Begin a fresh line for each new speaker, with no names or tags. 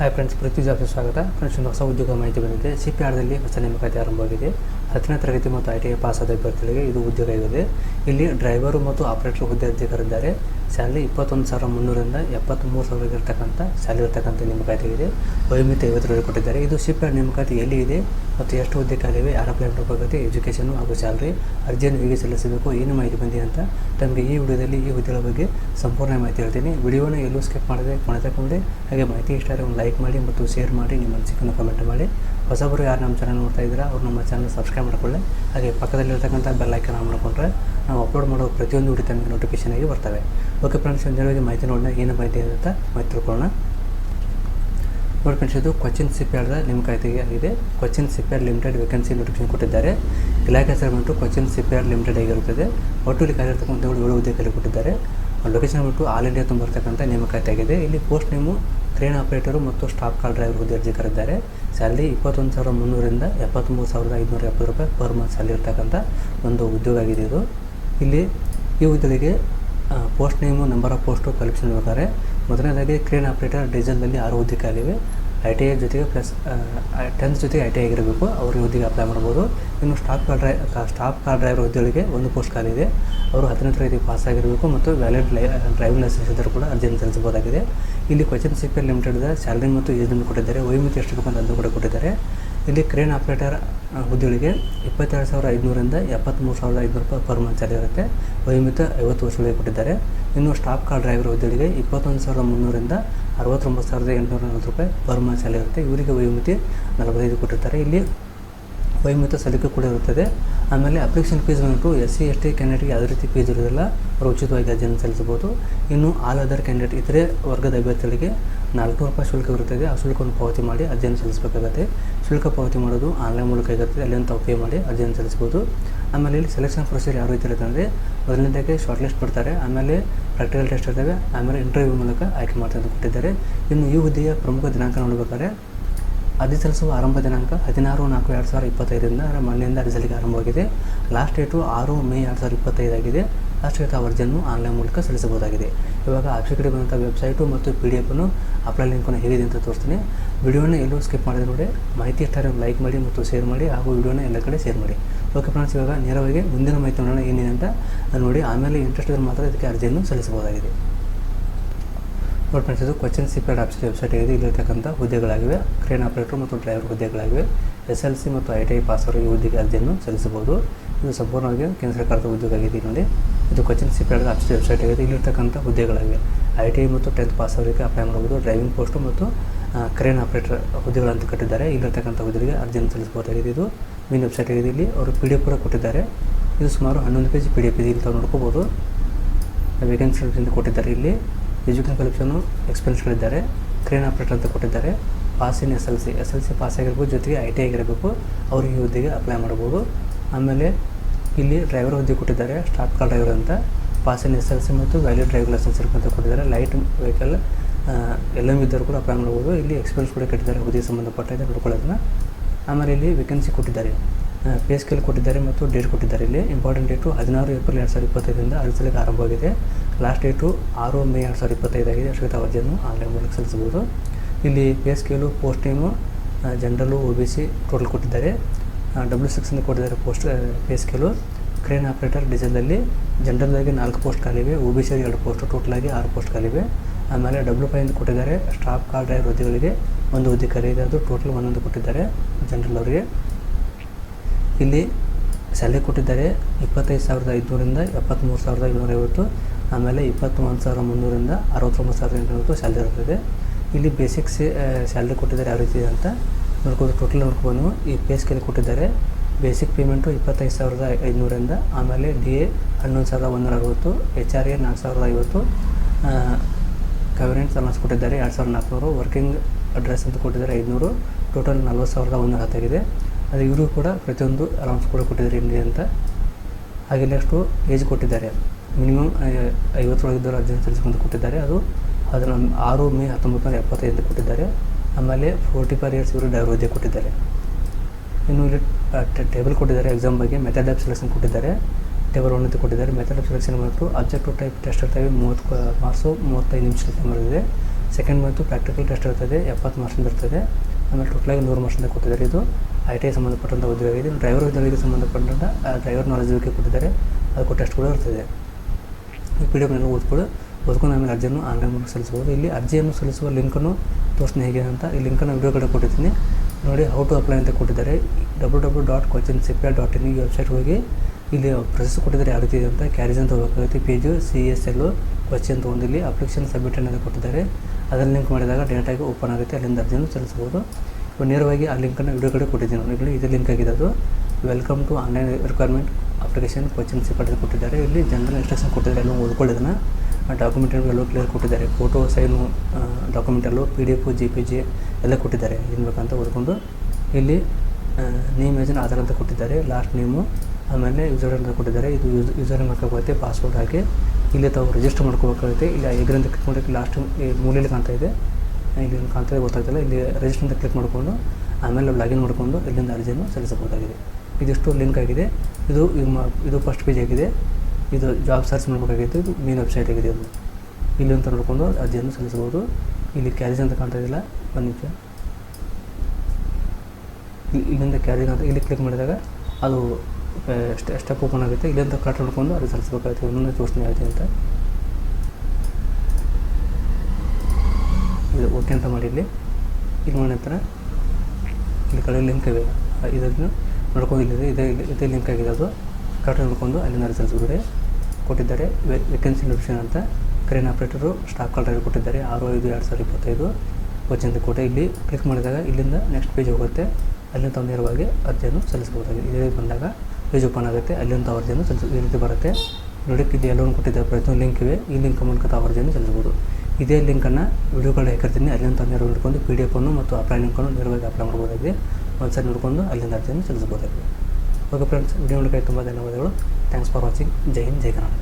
Hi friends ಪ್ರತಿ ಸ್ವಾಗತ. Friends ಒಂದು ಹೊಸ ಉದ್ಯೋಗ ಮಾಹಿತಿ ಬಂದಿದೆ. ಸಿ ಪಿ ಆರ್ದಲ್ಲಿ ಹೊಸ ನೇಮಕಾತಿ ಆರಂಭವಾಗಿದೆ. ಹತ್ತನೇ ತರಗತಿ ಮತ್ತು ಐ ಟಿ ಐ ಪಾಸ್ ಆದ ಅಭ್ಯರ್ಥಿಗಳಿಗೆ ಇದು ಉದ್ಯೋಗ ಇದೆ ಇಲ್ಲಿ ಡ್ರೈವರು ಮತ್ತು ಆಪರೇಟರ್ ಹುದ್ದೆ ಅಧಿಕಾರಿದ್ದಾರೆ ಸ್ಯಾಲ್ರಿ ಇಪ್ಪತ್ತೊಂದು ಸಾವಿರ ಮುನ್ನೂರಿಂದ ಎಪ್ಪತ್ತ್ಮೂರು ಸಾವಿರ ಇರತಕ್ಕಂಥ ಸ್ಯಾಲ್ರಿ ಇರತಕ್ಕಂಥ ನೇಮಕಾತಿ ಇದೆ. ವಯೋಮಿತಿ ಐವತ್ತರಲ್ಲಿ ಕೊಟ್ಟಿದ್ದಾರೆ ಇದು ಶಿಫ್ಟ್ ನೇಮಕಾತಿ ಎಲ್ಲಿ ಇದೆ ಮತ್ತು ಎಷ್ಟು ಹುದ್ದೆ ಕಾಲಿವೆ ಯಾರ ಅಪ್ಲೈ ಮಾಡಬೇಕಾಗುತ್ತೆ ಎಜುಕೇಷನು ಹಾಗೂ ಸ್ಯಾಲ್ರಿ, ಅರ್ಜಿಯನ್ನು ಹೇಗೆ ಸಲ್ಲಿಸಬೇಕು, ಏನು ಮಾಹಿತಿ ಬಂದಿದೆ ಅಂತ ತಮಗೆ ಈ ವಿಡಿಯೋದಲ್ಲಿ ಈ ಹುದ್ದೆಗಳ ಬಗ್ಗೆ ಸಂಪೂರ್ಣ ಮಾಹಿತಿ ಹೇಳ್ತೀನಿ. ವಿಡಿಯೋನ ಎಲ್ಲೂ ಸ್ಕಿಪ್ ಮಾಡದೆ ಕೊನೆ ತಗೊಂಡೆ ಹಾಗೆ ಮಾಹಿತಿ ಇಷ್ಟ ಆದರೆ ಒಂದು ಲೈಕ್ ಮಾಡಿ ಮತ್ತು ಶೇರ್ ಮಾಡಿ, ನಿಮ್ಮ ಅನಿಸಿಕೆಯನ್ನು ಕಮೆಂಟ್ ಮಾಡಿ. ಹೊಸಬರು ಯಾರು ನಮ್ಮ ಚಾನಲ್ ನೋಡ್ತಾ ಇದ್ದೀರಾ, ಅವ್ರು ನಮ್ಮ ಚಾನಲ್ ಸಬ್ಸ್ಕ್ರೈಬ್ ಮಾಡ್ಕೊಳ್ಳಿ. ಹಾಗೆ ಪಕ್ಕದಲ್ಲಿರ್ತಕ್ಕಂಥ ಬೆಲ್ ಐಕನ್ ಆನ್ ಮಾಡಿಕೊಂಡ್ರೆ ನಾವು ಅಪ್ಲೋಡ್ ಮಾಡೋ ಪ್ರತಿಯೊಂದು ವಿಡಿಯೋ ತಮಗೆ ನೋಟಿಫಿಕೇಶನ್ ಆಗಿ ಬರ್ತವೆ. ಓಕೆ ಫ್ರೆಂಡ್ಸ್ ನೇರವಾಗಿ ಮಾಹಿತಿ ನೋಡೋಣ ಏನು ಮಾಹಿತಿ ಇದೆ ಅಂತ ಮಾಹಿತಿ ತಿಳ್ಕೊಳ್ಳೋಣ. ನೋಡಿ ಫ್ರೆಂಡ್ಸ್ ಇದು ಕೊಚ್ಚಿನ್ ಸಿಪ್ಯಾರ್ಡ್ದ ನಿಮ್ಮ ಖಾತೆಗೆ ಆಗಿದೆ. Cochin CPR limited vacancy notification ಕೊಟ್ಟಿದ್ದಾರೆ. ಇಲಾಖೆ ಹೆಸರು ಬಂದು ಕೊಚ್ಚಿನ್ ಸಿಪಿಆರ್ ಲಿಮಿಟೆಡ್ ಆಗಿರುತ್ತದೆ. ಒಟ್ಟು ಇಲ್ಲಿ ಕಾರ್ಯರ್ತಕ್ಕಂಥ ಏಳು ಹುದ್ದೆ ಕರೆ ಕೊಟ್ಟಿದ್ದಾರೆ. ಲೊಕೇಶನ್ ಬಿಟ್ಟು ಆಲ್ ಇಂಡಿಯಾ ತುಂಬಿರ್ತಕ್ಕಂಥ ನೇಮಕಾತಿ ಆಗಿದೆ. ಇಲ್ಲಿ ಪೋಸ್ಟ್ ನೇಮು ಕ್ರೇನ್ ಆಪರೇಟರು ಮತ್ತು ಸ್ಟಾಫ್ ಕಾರ್ ಡ್ರೈವರ್ ಹುದ್ದೆ ಅರ್ಜಿ ಕರೆದಿದ್ದಾರೆ. ಸ್ಯಾಲ್ರಿ ಇಪ್ಪತ್ತೊಂದು ಸಾವಿರದ ಮುನ್ನೂರಿಂದ ಎಪ್ಪತ್ತ್ಮೂರು ಸಾವಿರದ ಐದುನೂರ ಎಪ್ಪತ್ತು ರೂಪಾಯಿ ಪರ್ ಮಂತ್ ಸ್ಯಾಲ್ರಿ ಇರ್ತಕ್ಕಂಥ ಒಂದು ಉದ್ಯೋಗ ಆಗಿದೆ ಇದು. ಇಲ್ಲಿ ಈ ಹುದ್ದೆಗಳಿಗೆ post name number of post collection ಬೇಕಾದ್ರೆ ಮೊದಲನೇದಾಗಿ ಕ್ರೇನ್ ಆಪರೇಟರ್ ಡೀಸೆಲ್ನಲ್ಲಿ ಆರು ಹುದ್ದೆ ಖಾಲಿವೆ ಐ ಟಿ ಐ ಜೊತೆಗೆ ಪ್ಲಸ್ ಟೆಂತ್ ಜೊತೆಗೆ ಐ ಟಿ ಐ ಆಗಿರಬೇಕು. ಅವ್ರಿಗೆ ಹುದ್ದೆಗೆ ಅಪ್ಲೈ ಮಾಡ್ಬೋದು. ಇನ್ನು staff car dry staff car driver ಹುದ್ದೆಗಳಿಗೆ ಒಂದು ಪೋಸ್ಟ್ ಖಾಲಿ ಅವರು ಹತ್ತನೇ ತರಗತಿ ಪಾಸ್ ಆಗಿರಬೇಕು ಮತ್ತು ವ್ಯಾಲಿಡ್ ಲೈ ಡ್ರೈವಿಂಗ್ ಲೈಸೆನ್ಸ್ ಇದ್ದರೂ ಕೂಡ ಅರ್ಜಿಯನ್ನು ಸಲ್ಲಿಸಬಹುದಾಗಿದೆ ಇಲ್ಲಿ ಕೊಚ್ಚಿನ್ ಸಿಪಿಎಲ್ ಲಿಮಿಟೆಡ್ ಸ್ಯಾಲರಿ ಮತ್ತು ಏಜ್ ಲಿಮಿಟ್ ಕೊಟ್ಟಿದ್ದಾರೆ. ವೈಮಿತಿ ಎಷ್ಟು ಬೇಕು ಅಂತ ಕೂಡ ಕೊಟ್ಟಿದ್ದಾರೆ. ಇಲ್ಲಿ ಕ್ರೇನ್ ಆಪರೇಟರ್ ಹುದ್ದೆಗಳಿಗೆ ಇಪ್ಪತ್ತೆರಡು ಸಾವಿರ ಐದುನೂರಿಂದ ಎಪ್ಪತ್ತ್ಮೂರು ಸಾವಿರದ ಐದುನೂರು ರೂಪಾಯಿ ಪರ್ ಮಂತ್ ಸ್ಯಾಲರಿ ಇರುತ್ತೆ. ವಯೋಮಿತ ಐವತ್ತು ವರ್ಷಗಳಿಗೆ ಕೊಟ್ಟಿದ್ದಾರೆ. ಇನ್ನು ಸ್ಟಾಫ್ ಕಾರ್ ಡ್ರೈವರ್ ಹುದ್ದೆಗಳಿಗೆ ಇಪ್ಪತ್ತೊಂದು ಸಾವಿರದ ಮುನ್ನೂರಿಂದ ಅರವತ್ತೊಂಬತ್ತು ಸಾವಿರದ ಎಂಟುನೂರ ನಲ್ವತ್ತು ರೂಪಾಯಿ ಪರ್ ಮಂತ್ ಸ್ಯಾಲರಿ ಇರುತ್ತೆ. ಇವರಿಗೆ ವಯೋಮಿತಿ ನಲವತ್ತೈದು ಕೊಟ್ಟಿರ್ತಾರೆ. ಇಲ್ಲಿ ವಯೋಮಿತ ಸಲಿಕೆ ಕೂಡ ಇರುತ್ತದೆ. ಆಮೇಲೆ ಅಪ್ಲಿಕೇಶನ್ ಫೀಸ್ ಬಂದ್ಬಿಟ್ಟು ಎಸ್ ಸಿ ಎಸ್ ಟಿ ಕ್ಯಾಂಡಿಡೇಟ್ಗೆ ಯಾವುದೇ ರೀತಿ ಫೀಸ್ ಇರೋದಿಲ್ಲ ಅವರು ಉಚಿತವಾಗಿ ಅರ್ಜಿಯನ್ನು ಸಲ್ಲಿಸಬಹುದು. ಇನ್ನು ಆಲ್ ಅದರ್ ಕ್ಯಾಂಡಿಡೇಟ್ ಇತರೆ ವರ್ಗದ ಅಭ್ಯರ್ಥಿಗಳಿಗೆ ನಾಲ್ಕುನೂರು ರೂಪಾಯಿ ಶುಲ್ಕ ಇರುತ್ತದೆ, ಆ ಶುಲ್ಕವನ್ನು ಪಾವತಿ ಮಾಡಿ ಅರ್ಜಿಯನ್ನು ಸಲ್ಲಿಸಬೇಕಾಗುತ್ತೆ. ಶುಲ್ಕ ಪಾವತಿ ಮಾಡೋದು ಆನ್ಲೈನ್ ಮೂಲಕ ಆಗಿರ್ತದೆ ಅಲ್ಲಿಂದ ತಾವು ಪೇ ಮಾಡಿ ಅರ್ಜಿಯನ್ನು ಸಲ್ಲಿಸ್ಬೋದು ಆಮೇಲೆ ಇಲ್ಲಿ ಸೆಲೆಕ್ಷನ್ ಪ್ರೊಸೀಜರ್ ಯಾವ ರೀತಿ ಇರುತ್ತೆ ಅಂದರೆ, ಮೊದಲನೇದಾಗಿ ಶಾರ್ಟ್ ಲಿಸ್ಟ್ ಬಿಡ್ತಾರೆ ಆಮೇಲೆ ಪ್ರಾಕ್ಟಿಕಲ್ ಟೆಸ್ಟ್ ಇರ್ತವೆ, ಆಮೇಲೆ ಇಂಟರ್ವ್ಯೂ ಮೂಲಕ ಆಯ್ಕೆ ಮಾಡ್ತಾ ಕೊಟ್ಟಿದ್ದಾರೆ. ಇನ್ನು ಈ ಹುದ್ದೆಯ ಪ್ರಮುಖ ದಿನಾಂಕ ನೋಡಬೇಕಾದ್ರೆ, ಅರ್ಜಿ ಸಲ್ಲಿಸುವ ಆರಂಭ ದಿನಾಂಕ ಹದಿನಾರು ನಾಲ್ಕು ಎರಡು ಸಾವಿರದ ಇಪ್ಪತ್ತೈದರಿಂದ ಮೊನ್ನೆಯಿಂದ ಅರ್ಜಿ ಸಲ್ಲಿಕೆ ಆರಂಭವಾಗಿದೆ. ಲಾಸ್ಟ್ ಡೇಟು ಆರು ಮೇ ಎರಡು ಸಾವಿರದ ಇಪ್ಪತ್ತೈದಾಗಿದೆ ಡೇಟ್ ಅರ್ಜಿಯನ್ನು ಆನ್ಲೈನ್ ಮೂಲಕ ಸಲ್ಲಿಸಬಹುದಾಗಿದೆ. ಇವಾಗ ಕಡೆ ಬಂದಂಥ ವೆಬ್ಸೈಟು ಮತ್ತು ಪಿ ಡಿ ಎಫನ್ನು ಅಪ್ಲೈ ಲಿಂಕನ್ನು ಹೇಗಿದೆ ಅಂತ ತೋರಿಸ್ತೀನಿ. ವಿಡಿಯೋನ ಎಲ್ಲೂ ಸ್ಕಿಪ್ ಮಾಡಿದ್ರೆ ನೋಡಿ. ಮಾಹಿತಿ ಇಷ್ಟ ಲೈಕ್ ಮಾಡಿ ಮತ್ತು ಶೇರ್ ಮಾಡಿ ಹಾಗೂ ವಿಡಿಯೋನ ಎಲ್ಲ ಕಡೆ ಶೇರ್ ಮಾಡಿ. ಓಕೆ ಫ್ರೆಂಡ್ಸ್, ಇವಾಗ ನೇರವಾಗಿ ಮುಂದಿನ ಮಾಹಿತಿ ನೋಡೋಣ ಏನಿದೆ ಅಂತ. ನೋಡಿ, ಆಮೇಲೆ ಇಂಟ್ರೆಸ್ಟ್ ಇದ್ರೆ ಮಾತ್ರ ಇದಕ್ಕೆ ಅರ್ಜಿಯನ್ನು ಸಲ್ಲಿಸಬಹುದಾಗಿದೆ. ನೋಡಿ ಫ್ರೆಂಡ್ಸ್, ಇದು ಕ್ವಶನ್ ಸಿ ಪ್ಯಾಡ್ ಆಪ್ಸ್ ವೆಬ್ಸೈಟ್ ಇದೆ ಇಲ್ಲಿರ್ತಕ್ಕಂಥ ಹುದ್ದೆಗಳಾಗಿವೆ. ಕ್ರೇನ್ ಆಪರೇಟರ್ ಮತ್ತು ಡ್ರೈವರ್ ಹುದ್ದೆಗಳಾಗಿವೆ. ಎಸ್ ಎಲ್ ಸಿ ಮತ್ತು ಐ ಟಿ ಐ ಪಾಸ್ ಅವರು ಈ ಹುದ್ದೆಗೆ ಅರ್ಜಿಯನ್ನು ಸಲ್ಲಿಸಬಹುದು. ಇದು ಸಂಪೂರ್ಣವಾಗಿ ಕೇಂದ್ರ ಸರ್ಕಾರದ ಉದ್ಯೋಗ ಆಗಿದೆ ನೋಡಿ. ಇದು ಕೊಚ್ಚಿನ್ ಸಿಪೇಡ್ ಆಫೀಸ್ ವೆಬ್ಸೈಟ್ ಆಗಿದೆ. ಇಲ್ಲಿರ್ತಕ್ಕಂಥ ಹುದ್ದೆಗಳಾಗಿವೆ ಐ ಟಿ ಐ ಮತ್ತು ಟೆಂತ್ ಪಾಸ್ ಅವರಿಗೆ ಅಪ್ಲೈ ಮಾಡಬಹುದು. ಡ್ರೈವಿಂಗ್ ಪೋಸ್ಟು ಮತ್ತು ಕ್ರೇನ್ ಆಪರೇಟರ್ ಹುದ್ದೆಗಳಂತ ಕಟ್ಟಿದ್ದಾರೆ. ಇಲ್ಲಿರ್ತಕ್ಕಂಥ ಹುದ್ದೆಗೆ ಅರ್ಜಿಯನ್ನು ಸಲ್ಲಿಸಬಹುದಾಗಿದೆ. ಇದು ಮೇನ್ ವೆಬ್ಸೈಟ್ ಆಗಿದೆ. ಇಲ್ಲಿ ಅವರು ಪಿ ಡಿ ಎಫ್ ಕೂಡ ಕೊಟ್ಟಿದ್ದಾರೆ. ಇದು ಸುಮಾರು ಹನ್ನೊಂದು ಪೇಜ್ ಪಿ ಡಿ ಎಫ್ ಇದೆ. ಇಲ್ಲಿ ತಾವು ನೋಡ್ಕೋಬೋದು ವೇಕೆನ್ಸಿ ಅಂತ ಕೊಟ್ಟಿದ್ದಾರೆ. ಇಲ್ಲಿ ಎಜುಕೇಷನ್ ಕಲೆಕ್ಷನ್ ಎಕ್ಸ್ಪೆನ್ಸ್ಗಳಿದ್ದಾರೆ ಕ್ರೇನ್ ಆಪರೇಟರ್ ಅಂತ ಕೊಟ್ಟಿದ್ದಾರೆ. Pass in S L C S L C pass ಆಗಿರ್ಬೋದು, ಜೊತೆಗೆ ಐ ಟಿ ಆಗಿರಬೇಕು. ಅವರು ಈ ಹುದ್ದೆಗೆ ಅಪ್ಲೈ ಮಾಡ್ಬೋದು ಆಮೇಲೆ ಇಲ್ಲಿ ಡ್ರೈವರ್ ಹುದ್ದೆ ಕೊಟ್ಟಿದ್ದಾರೆ ಸ್ಟಾಪ್ ಕಾರ್ ಡ್ರೈವರ್ ಅಂತ. Pass in S L C ಮತ್ತು ವ್ಯಾಲಿಡ್ ಡ್ರೈವಿಂಗ್ ಲೈಸೆನ್ಸ್ ಅಂತ ಕೊಟ್ಟಿದ್ದಾರೆ. ಲೈಟ್ ವೆಹಿಕಲ್ ಎಲ್ಲ ಇದ್ದರೂ ಕೂಡ ಅಪ್ಲೈ ಮಾಡ್ಬೋದು. ಇಲ್ಲಿ ಎಕ್ಸ್ಪೀರಿಯನ್ಸ್ ಕೂಡ ಕಟ್ಟಿದ್ದಾರೆ ಹುದ್ದೆಗೆ ಸಂಬಂಧಪಟ್ಟಿದೆ ನೋಡ್ಕೊಳ್ಳೋದನ್ನ. ಆಮೇಲೆ ಇಲ್ಲಿ ವೇಕೆನ್ಸಿ ಕೊಟ್ಟಿದ್ದಾರೆ. ಪೇ ಸ್ಕೇಲ್ ಕೊಟ್ಟಿದ್ದಾರೆ ಮತ್ತು ಡೇಟ್ ಕೊಟ್ಟಿದ್ದಾರೆ. ಇಲ್ಲಿ ಇಂಪಾರ್ಟೆಂಟ್ ಡೇಟು ಹದಿನಾರು ಏಪ್ರಿಲ್ ಎರಡು ಸಾವಿರದ ಇಪ್ಪತ್ತೈದರಿಂದ ಅರ್ಜಿಸಲಿಕ್ಕೆ ಆರಂಭವಾಗಿದೆ. ಲಾಸ್ಟ್ ಡೇಟು ಆರು ಮೇ ಎರಡು ಸಾವಿರದ ಇಪ್ಪತ್ತೈದಾಗಿದೆ ಅಶ್ವಿತ ಅವಧಿಯನ್ನು ಆನ್ಲೈನ್ ಮೂಲಕ ಸಲ್ಲಿಸಬಹುದು. ಇಲ್ಲಿ pay scale post name general O B C total ಕೊಟ್ಟಿದ್ದಾರೆ. ಡಬ್ಲ್ಯೂ ಸಿಕ್ಸ್ ಅಂತ ಕೊಟ್ಟಿದ್ದಾರೆ post pay scale crane operator ಡೀಸೆಲಲ್ಲಿ ಜನರಲ್ಲಾಗಿ ನಾಲ್ಕು ಪೋಸ್ಟ್ ಖಾಲಿವೆ ಒ ಬಿ ಸಿ ಎರಡು ಪೋಸ್ಟ್ ಟೋಟಲಾಗಿ ಆರು ಪೋಸ್ಟ್ ಖಾಲಿವೆ ಆಮೇಲೆ ಡಬ್ಲ್ಯೂ ಫೈ ಅಂತ ಕೊಟ್ಟಿದ್ದಾರೆ ಸ್ಟಾಫ್ ಕಾರ್ ಡ್ರೈವರ್ ಹುದ್ದೆಗಳಿಗೆ ಒಂದು ಹುದ್ದೆ ಖರೀದಿ ಅದು ಟೋಟಲ್ ಒಂದೊಂದು ಕೊಟ್ಟಿದ್ದಾರೆ ಜನರಲ್ ಅವರಿಗೆ. ಇಲ್ಲಿ ಸ್ಯಾಲ್ರಿ ಕೊಟ್ಟಿದ್ದಾರೆ ಇಪ್ಪತ್ತೈದು ಸಾವಿರದ ಐದುನೂರಿಂದ ಎಪ್ಪತ್ತ್ಮೂರು ಸಾವಿರದ ಏಳ್ನೂರ ಐವತ್ತು ಆಮೇಲೆ ಇಪ್ಪತ್ತೊಂದು ಸಾವಿರದ ಮುನ್ನೂರಿಂದ ಅರವತ್ತೊಂಬತ್ತು ಸಾವಿರದ ಎಂಟುನೂರು ಸ್ಯಾಲ್ರಿ ಇರ್ತದೆ. ಇಲ್ಲಿ ಬೇಸಿಕ್ ಸ್ಯಾಲ್ರಿ ಕೊಟ್ಟಿದ್ದಾರೆ ಯಾವ ರೀತಿ ಅಂತ. ನೋಡ್ಬೋದು ಟೋಟಲ್ ನೋಡ್ಕೊಂಡು ಈ ಪೇ ಸ್ಕೇಲ್ ಕೊಟ್ಟಿದ್ದಾರೆ. ಬೇಸಿಕ್ ಪೇಮೆಂಟು ಇಪ್ಪತ್ತೈದು ಸಾವಿರದ ಐದುನೂರಿಂದ, ಆಮೇಲೆ ಡಿ ಎ ಹನ್ನೊಂದು ಸಾವಿರದ ಒಂದೂರ ಅರವತ್ತು ಎಚ್ ಆರ್ ಎ ನಾಲ್ಕು ಸಾವಿರದ ಐವತ್ತು ಕವರೆಂಟ್ಸ್ ಅಲೌನ್ಸ್ ಕೊಟ್ಟಿದ್ದಾರೆ ಎರಡು ಸಾವಿರದ ನಾಲ್ಕುನೂರು ವರ್ಕಿಂಗ್ ಅಡ್ರೆಸ್ ಅಂತ ಕೊಟ್ಟಿದ್ದಾರೆ ಐದುನೂರು ಟೋಟಲ್ ನಲ್ವತ್ತು ಸಾವಿರದ ಒಂದೂರ ಹತ್ತಾಗಿದೆ. ಅದು ಇವರು ಕೂಡ ಪ್ರತಿಯೊಂದು ಅಲೌನ್ಸ್ ಕೂಡ ಕೊಟ್ಟಿದ್ದಾರೆ ಇಲ್ಲಿ ಅಂತ. ಹಾಗೆ ನೆಕ್ಸ್ಟು ಏಜ್ ಕೊಟ್ಟಿದ್ದಾರೆ. ಮಿನಿಮಮ್ ಐವತ್ತರೊಳಗಿದ್ದವರು ಅರ್ಜೆಂಟ್ ಸಲ್ಲಿಸ್ಕೊಂಡು ಕೊಟ್ಟಿದ್ದಾರೆ. ಅದು ಅದನ್ನು ಆರು ಮೇ ಹತ್ತೊಂಬತ್ತು ನೂರ ಎಪ್ಪತ್ತೈದು ಕೊಟ್ಟಿದ್ದಾರೆ. ಆಮೇಲೆ ಫೋರ್ಟಿ ಫೈವ್ ಇಯರ್ಸ್ ಇವರು ಹುದ್ದೆ ಕೊಟ್ಟಿದ್ದಾರೆ. ಇನ್ನು ಇಲ್ಲಿ ಟೇಬಲ್ ಕೊಟ್ಟಿದ್ದಾರೆ ಎಕ್ಸಾಮ್ ಬಗ್ಗೆ ಮೆಥಡ್ ಆಫ್ ಸೆಲೆಕ್ಷನ್ ಕೊಟ್ಟಿದ್ದಾರೆ. ಟೇಬಲ್ ಒನ್ ಅಂತ ಕೊಟ್ಟಿದ್ದಾರೆ. ಮೆಥಡ್ ಆಫ್ ಸೆಲೆಕ್ಷನ್ ಮತ್ತು ಅಬ್ಜೆಕ್ಟಿವ್ ಟೈಪ್ ಟೆಸ್ಟ್ ಇರ್ತವೆ. ಮೂವತ್ತು ಮಾರ್ಕ್ಸು ಮೂವತ್ತೈದು ನಿಮಿಷ ಟೈಮರ್ ಇರ್ತದೆ. ಸೆಕೆಂಡ್ ಮಂತು ಪ್ರಾಕ್ಟಿಕಲ್ ಟೆಸ್ಟ್ ಇರ್ತದೆ. ಎಪ್ಪತ್ತು ಮಾರ್ಕ್ಸಿಂದ ಇರ್ತದೆ. ಆಮೇಲೆ ಟೋಟಲಾಗಿ ನೂರು ಮಾರ್ಕ್ಸಿಂದ ಕೊಟ್ಟಿದ್ದಾರೆ ಇದು. ಐ ಟಿ ಐ ಸಂಬಂಧಪಟ್ಟಂಥ ಉದ್ಯೋಗ ಡ್ರೈವರ್ ಉದ್ಯೋಗಕ್ಕೆ ಸಂಬಂಧಪಟ್ಟಂಥ ಡ್ರೈವರ್ ನಾಲೆಜ್ ಬಗ್ಗೆ ಕೊಟ್ಟಿದ್ದಾರೆ. ಅದಕ್ಕೂ ಟೆಸ್ಟ್ ಕೂಡ ಇರ್ತದೆ. ಈ ಪಿ ಡಿ ಎಫ್ನೆಲ್ಲ ಓದ್ಕೊಂಡು ಓದ್ಕೊಂಡು ಆಮೇಲೆ ಅರ್ಜಿಯನ್ನು ಆನ್ಲೈನ್ ಮೂಲಕ ಸಲ್ಲಿಸಬಹುದು. ಇಲ್ಲಿ ಅರ್ಜಿಯನ್ನು ಸಲ್ಲಿಸುವ ಲಿಂಕನ್ನು ತೋರಿಸ್ತೀನಿ ಹೇಗೆ ಅಂತ. ಈ ಲಿಂಕನ್ನು ವಿಡಿಯೋ ಕಡೆ ಕೊಟ್ಟಿದ್ದೀನಿ. ನೋಡಿ ಹೌ ಟು ಅಪ್ಲೈ ಅಂತ ಕೊಟ್ಟಿದ್ದಾರೆ. W W dot Cochin C P dot in ಈ ವೆಬ್ಸೈಟ್ ಹೋಗಿ ಇಲ್ಲಿ ಪ್ರೊಸೆಸ್ ಕೊಟ್ಟಿದ್ದಾರೆ ಯಾವ ರೀತಿ ಇದೆ ಅಂತ. ಕ್ಯಾರೇಜ್ ಅಂತ ಹೋಗಬೇಕಾಗುತ್ತೆ. ಜು ಸಿ ಎಸ್ ಎಲ್ಲು ಕ್ವಶನ್ ಒಂದು ಇಲ್ಲಿ ಅಪ್ಲಿಕೇಶನ್ ಸಬ್ಮಿಟ್ ಅನ್ನೋದು ಕೊಟ್ಟಿದ್ದಾರೆ. ಅದನ್ನು ಲಿಂಕ್ ಮಾಡಿದಾಗ ಡೇಟಾಗಿ ಓಪನ್ ಆಗುತ್ತೆ. ಅಲ್ಲಿಂದ ಅರ್ಜಿಯನ್ನು ಸಲ್ಲಿಸ್ಬೋದು ನೇರವಾಗಿ ಆ ಲಿಂಕನ್ನು ವಿಡಿಯೋ ಕಡೆ ಕೊಟ್ಟಿದ್ದೀನಿ ನೋಡಿ. ಇದು ಲಿಂಕ್ ಆಗಿದೆ ಅದು. Welcome to online requirement application coaching ಸಿಪಾಟಿ ಕೊಟ್ಟಿದ್ದಾರೆ. ಇಲ್ಲಿ ಜನರಲ್ ಇನ್ಸ್ಟ್ರಕ್ಷನ್ ಕೊಟ್ಟಿದ್ದಾರೆ. ಎಲ್ಲ ಓದ್ಕೊಳ್ಳೋದನ್ನ ಡಾಕ್ಯುಮೆಂಟ್ ಎಲ್ಲ ಕ್ಲಿಯರ್ ಕೊಟ್ಟಿದ್ದಾರೆ. Photo sign ಡಾಕ್ಯುಮೆಂಟಲ್ಲೂ P D F J P G ಎಲ್ಲ ಕೊಟ್ಟಿದ್ದಾರೆ. ಏನು ಬೇಕಂತ ಓದ್ಕೊಂಡು ಇಲ್ಲಿ ನೇಮ್ ಏಜನ್ ಆಧಾರ್ ಅಂತ ಕೊಟ್ಟಿದ್ದಾರೆ. ಲಾಸ್ಟ್ ನೇಮು ಆಮೇಲೆ ಯೂಸರ್ ಅಂತ ಕೊಟ್ಟಿದ್ದಾರೆ. ಇದು ಯೂಸ್ ಯೂಸರ್ ಮಾಡ್ಕೋಬೇಕಾಗುತ್ತೆ ಪಾಸ್ವರ್ಡ್ ಹಾಕಿ ಇಲ್ಲಿ ತಾವು ರಿಜಿಸ್ಟರ್ ಮಾಡ್ಕೋಬೇಕಾಗುತ್ತೆ. ಇಲ್ಲಿ ಎಗ್ರಂತ ಕ್ಲಿಕ್ ಮಾಡೋಕ್ಕೆ ಲಾಸ್ಟ್ ಮೂಲೆಯಲ್ಲಿ ಕಾಣ್ತಾ ಇದೆ. ಇಲ್ಲಿ ಕಾಣ್ತಾ ಇದೆ ಗೊತ್ತಾಗ್ತಿಲ್ಲ. ಇಲ್ಲಿ ರಿಜಿಸ್ಟರ್ ಅಂತ ಕ್ಲಿಕ್ ಮಾಡಿಕೊಂಡು ಆಮೇಲೆ ಲಾಗಿನ್ ಮಾಡಿಕೊಂಡು ಇಲ್ಲಿಂದ ಅರ್ಜಿಯನ್ನು ಸಲ್ಲಿಸಬಹುದಾಗಿದೆ. ಇದಿಷ್ಟು ಲಿಂಕ್ ಆಗಿದೆ. ಇದು ಇದು ಫಸ್ಟ್ ಪೇಜ್ ಆಗಿದೆ. ಇದು ಜಾಬ್ ಸರ್ಚ್ ಮಾಡಬೇಕಾಗಿತ್ತು. ಇದು ಮೇನ್ ವೆಬ್ಸೈಟ್ ಆಗಿದೆ ಅದು. ಇಲ್ಲಿ ಅಂತ ನೋಡಿಕೊಂಡು ಅರ್ಜಿಯನ್ನು ಸಲ್ಲಿಸಬಹುದು. ಇಲ್ಲಿ ಕ್ಯಾರೇಜ್ ಅಂತ ಕಾಣ್ತಾ ಇದೆಯಲ್ಲ? ಒಂದು ನಿಮಿಷ. ಇಲ್ಲಿಂದ ಕ್ಯಾರೇಜ್ ಅಂತ ಇಲ್ಲಿ ಕ್ಲಿಕ್ ಮಾಡಿದಾಗ ಅದು ಸ್ಟೆಪ್ ಓಪನ್ ಆಗುತ್ತೆ. ಇಲ್ಲಿಂದ ಕರೆಕ್ಟ್ ನೋಡ್ಕೊಂಡು ಅದು ಸಲ್ಲಿಸಬೇಕಾಗುತ್ತೆ. ಇನ್ನೊಂದು ತೋರಿಸ್ತೀನಿ ಆಗುತ್ತೆ ಅಂತ. ಇದು ಓಕೆ ಅಂತ ಮಾಡಿ ಇಲ್ಲಿ. ಇಲ್ಲಿ ಮಾಡಿದ ನಂತರ ಇಲ್ಲಿ ಕಡೆ ಲಿಂಕ್ ಇದೆ. ಇದನ್ನು ನೋಡ್ಕೊಂಡು ಇಲ್ಲಿದೆ ಇದೇ. ಇದೇ ಲಿಂಕ್ ಆಗಿದೆ ಅದು. ಕರೆಕ್ಟ್ ನೋಡಿಕೊಂಡು ಅಲ್ಲಿಂದ ರಿಸಲ್ಟ್ಸ್ ಬಿಡುಗಡೆ ಕೊಟ್ಟಿದ್ದಾರೆ. ವೇಕೆನ್ಸಿ ನೋಟಿಫಿಕೇಶನ್ ಅಂತ ಕ್ರೇನ್ ಆಪ್ರೇಟರು ಸ್ಟಾಕ್ ಕಾಲ್ ಕೊಟ್ಟಿದ್ದಾರೆ. ಆರು, ಐದು, ಎರಡು ಸಾವಿರದ ಇಪ್ಪತ್ತೈದು ವಚನದ ಕೋಟೆ. ಇಲ್ಲಿ ಕ್ಲಿಕ್ ಮಾಡಿದಾಗ ಇಲ್ಲಿಂದ ನೆಕ್ಸ್ಟ್ ಪೇಜ್ ಹೋಗುತ್ತೆ. ಅಲ್ಲಿಂದ ತಾವು ನೇರವಾಗಿ ಅರ್ಜಿಯನ್ನು ಸಲ್ಲಿಸಬಹುದಾಗಿದೆ. ಇದೇ ಬಂದಾಗ ಪೇಜ್ ಓಪನ್ ಆಗುತ್ತೆ. ಅಲ್ಲಿಂದ ಅರ್ಜಿಯನ್ನು ಸಲ್ಲಿಸ ರೀತಿ ಬರುತ್ತೆ. ನೋಡಿ ಇಲ್ಲಿ ಎಲ್ಲವನ್ನು ಕೊಟ್ಟಿದ್ದಾರೆ. ಪ್ರತಿಯೊಂದು ಲಿಂಕ್ ಇವೆ. ಈ ಲಿಂಕ್ ಮೂಲಕ ತಾವು ಅರ್ಜಿಯನ್ನು ಸಲ್ಲಿಸಬಹುದು. ಇದೇ ಲಿಂಕನ್ನು ವಿಡಿಯೋಗಳು ಹಾಕಿರ್ತೀನಿ. ಅಲ್ಲಿಂದ ತಾವು ನೇರವಾಗಿ ನೋಡ್ಕೊಂಡು ಪಿ ಡಿ ಎಫನ್ನು ಮತ್ತು ಅಪ್ಲೈ ಲಿಂಕನ್ನು ನೇರವಾಗಿ ಅಪ್ಲೈ ಮಾಡ್ಬೋದಾಗಿದೆ ಒಂದ್ಸರಿ ನೋಡ್ಕೊಂಡು ಅಲ್ಲಿಂದ ಅರ್ಜಿಯನ್ನು ಸಲ್ಲಿಸಬಹುದಾಗಿದೆ. ಓಕೆ ಫ್ರೆಂಡ್ಸ್ ವಿಡಿಯೋ ನೋಡೋಕ್ಕೆ ತುಂಬ ಧನ್ಯವಾದಗಳು ಥ್ಯಾಂಕ್ಸ್ ಫಾರ್ ವಾಚಿಂಗ್ ಜೈ ಹಿಂದ್ ಜೈ ಕನ್ನಡ